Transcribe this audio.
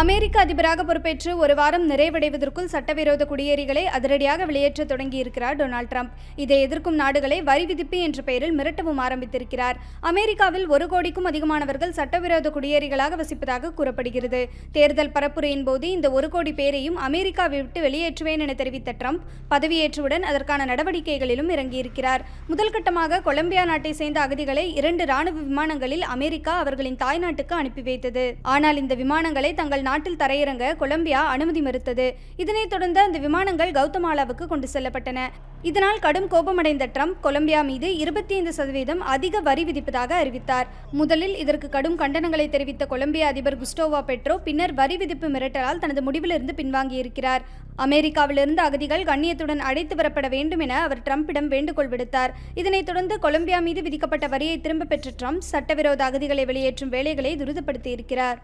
அமெரிக்க அதிபராக பொறுப்பேற்று ஒரு வாரம் நிறைவடைவதற்குள் சட்டவிரோத குடியேறிகளை அதிரடியாக வெளியேற்ற தொடங்கியிருக்கிறார் டொனால்ட் ட்ரம்ப். இதை எதிர்க்கும் நாடுகளை வரி விதிப்பு என்ற பெயரில் மிரட்டவும் ஆரம்பித்திருக்கிறார். அமெரிக்காவில் ஒரு கோடிக்கும் அதிகமானவர்கள் சட்டவிரோத குடியேறிகளாக வசிப்பதாக கூறப்படுகிறது. தேர்தல் பரப்புரையின் போது இந்த ஒரு கோடி பேரையும் அமெரிக்காவை விட்டு வெளியேற்றுவேன் என தெரிவித்த ட்ரம்ப் பதவியேற்றவுடன் அதற்கான நடவடிக்கைகளிலும் இறங்கியிருக்கிறார். முதல் கட்டமாக கொலம்பியா நாட்டை சேர்ந்த அகதிகளை இரண்டு ராணுவ விமானங்களில் அமெரிக்கா அவர்களின் தாய்நாட்டுக்கு அனுப்பி வைத்தது. ஆனால் இந்த விமானங்களை தங்கள் நாட்டில் தரையிறங்க கொலம்பியா அனுமதி மறுத்தது. இதனைத் தொடர்ந்து அந்த விமானங்கள் கவுதமாலாவுக்கு கொண்டு செல்லப்பட்டன. இதனால் கடும் கோபமடைந்த ட்ரம்ப் கொலம்பியா மீது இருபத்தி ஐந்து சதவீதம் அதிக வரி விதிப்பதாக அறிவித்தார். முதலில் இதற்கு கடும் கண்டனங்களை தெரிவித்த கொலம்பியா அதிபர் குஸ்டோவா பெட்ரோ பின்னர் வரி விதிப்பு மிரட்டலால் தனது முடிவிலிருந்து பின்வாங்கியிருக்கிறார். அமெரிக்காவிலிருந்து அகதிகள் கண்ணியத்துடன் அழைத்து வரப்பட வேண்டும் என அவர் ட்ரம்பிடம் வேண்டுகோள் விடுத்தார். இதனைத் தொடர்ந்து கொலம்பியா மீது விதிக்கப்பட்ட வரியை திரும்ப பெற்ற ட்ரம்ப் சட்டவிரோத அகதிகளை வெளியேற்றும் வேலைகளை துரிதப்படுத்தியிருக்கிறார்.